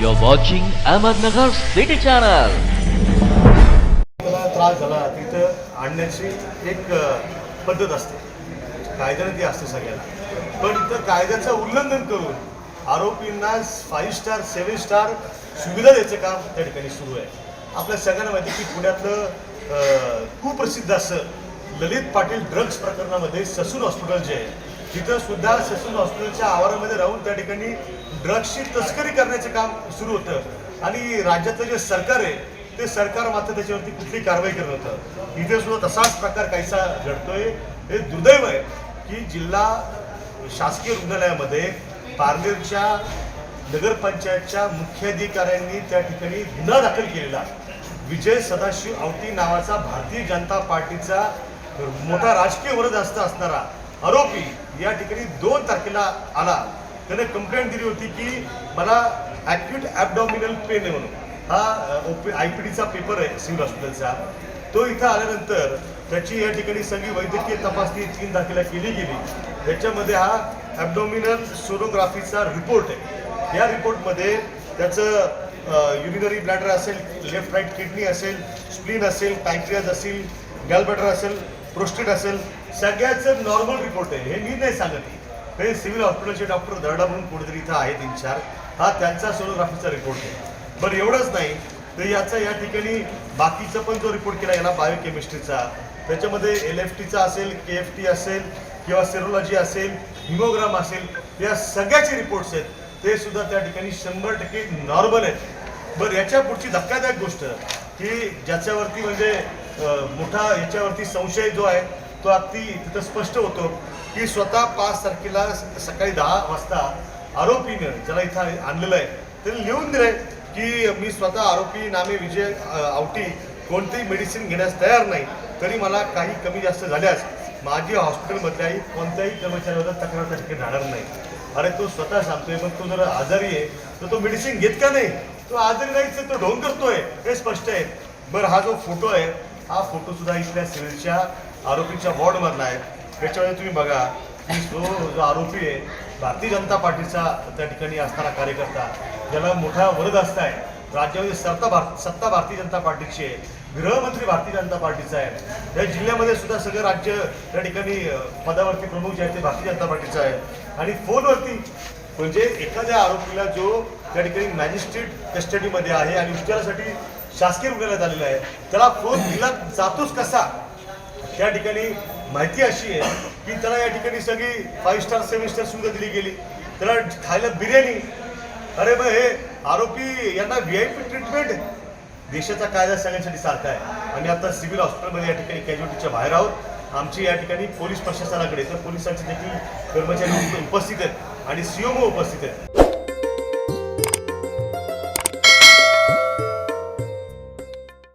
You're watching Ahmednagar City Channel. त्रास झाला तिथं आणण्याची एक पद्धत असते. कायद्याने ती असते सगळ्याला. पण इथं कायद्याचं उल्लंघन करून आरोपींना फाईव्ह स्टार सेव्हन स्टार सुविधा द्यायचं काम त्या ठिकाणी सुरू आहे. आपल्या सगळ्यांना माहिती की पुण्यातलं कुप्रसिद्ध असं ललित पाटील ड्रग्ज प्रकरणामध्ये ससून हॉस्पिटल जे आहे तिथं सुद्धा ससून हॉस्पिटलच्या आवारामध्ये राहून त्या ठिकाणी ड्रग्सची तस्करी करण्याचं काम सुरू होतं. आणि राज्यातलं जे सरकार आहे ते सरकार मात्र त्याच्यावरती कुठली कारवाई करत होतं इथे सुद्धा तसाच प्रकार काहीसा घडतोय. हे दुर्दैव आहे की जिल्हा शासकीय रुग्णालयामध्ये पारनेरच्या नगरपंचायतच्या मुख्याधिकाऱ्यांनी त्या ठिकाणी गुन्हा दाखल केलेला. विजय सदाशिव आवटी नावाचा भारतीय जनता पार्टीचा मोठा राजकीय वरदहस्त असणारा आरोपी या ठिकाणी दोन तारखेला आला. त्याने कंप्लेंट दिली होती की मला ॲक्यूट ॲबडॉमिनल पेन आहे म्हणून. हा आय पी डीचा पेपर आहे सिव्हिल हॉस्पिटलचा. तो इथं आल्यानंतर त्याची या ठिकाणी सगळी वैद्यकीय तपासणी तीन तारखेला केली गेली. त्याच्यामध्ये हा ॲबडॉमिनल सोनोग्राफीचा रिपोर्ट आहे. या रिपोर्टमध्ये त्याचं युरिनरी ब्लॅडर असेल लेफ्ट राईट किडनी असेल स्प्लिन असेल पॅन्क्रियाज असेल गॅलबॅटर असेल प्रोस्टेट असेल सगळ्याचं नॉर्मल रिपोर्ट आहे. हे मी नाही सांगत. हे सिव्हिल हॉस्पिटलचे डॉक्टर दर्डा म्हणून कुठेतरी इथं आहेत चार हा त्यांचा सोनोग्राफीचा रिपोर्ट आहे. बरं एवढंच नाही. तर याचा या ठिकाणी बाकीचा पण जो रिपोर्ट केला याला बायोकेमिस्ट्रीचा त्याच्यामध्ये एल एफ टीचा असेल के एफ टी असेल किंवा सेरोलॉजी असेल हिमोग्राम असेल या सगळ्याचे रिपोर्ट्स आहेत. ते सुद्धा त्या ठिकाणी शंभर टक्के नॉर्मल आहेत. बरं याच्या पुढची धक्कादायक गोष्ट की ज्याच्यावरती म्हणजे मोठा याच्यावरती संशय जो आहे तो अगदी तिथं स्पष्ट होतो की स्वतः पाच तारखेला स- सकाळी दहा वाजता आरोपीनं ज्याला इथं आणलेलं आहे त्यांनी लिहून दिलंय की मी स्वतः आरोपी नामे विजय आवटी कोणतेही मेडिसिन घेण्यास तयार नाही तरी मला काही कमी जास्त झाल्यास माझी हॉस्पिटलमधल्याही कोणत्याही कर्मचाऱ्यावर तक्रार त्या ठिकाणी राहणार नाही. अरे तो स्वतः सांगतोय पण तो जर आजारी आहे तर तो मेडिसिन घेत का नाही? तो आजारी नाहीच आहे, तो ढोंग करतोय हे स्पष्ट आहे. बरं हा जो फोटो आहे हा फोटो सुद्धा इथल्या सिव्हिलच्या आरोपीच्या वॉर्डमधला आहे त्याच्यामध्ये तुम्ही बघा की तो जो आरोपी आहे भारतीय जनता पार्टीचा त्या ठिकाणी असणारा कार्यकर्ता ज्याला मोठा वरद असताय राज्यामध्ये सत्ता भार सत्ता भारतीय जनता पार्टीची आहे. गृहमंत्री भारतीय जनता पार्टीचा आहे. या जिल्ह्यामध्ये सुद्धा सगळं राज्य त्या ठिकाणी पदावरती प्रमुख जे आहे ते भारतीय जनता पार्टीचं आहे. आणि फोनवरती म्हणजे एखाद्या आरोपीला जो त्या ठिकाणी मॅजिस्ट्रेट कस्टडीमध्ये आहे आणि उपचारासाठी शासकीय रुग्णालयात आलेला आहे त्याला फोन दिला जातोच कसा? या ठिकाणी माहिती अशी आहे की त्याला या ठिकाणी सगळी फाईव्ह स्टार सेव्हन स्टार सुविधा दिली गेली. त्याला खायला बिर्याणी. अरे मग हे आरोपी यांना व्ही आय पी ट्रीटमेंट देशाचा कायदा सांगण्यासाठी सारखा आहे. आणि आता सिव्हिल हॉस्पिटलमध्ये या ठिकाणी कॅज्युलिटीच्या बाहेर आहोत. आमची या ठिकाणी पोलीस प्रशासनाकडे तर पोलिसांचे देखील कर्मचारी उपस्थित आहेत आणि सीओमओ उपस्थित आहेत.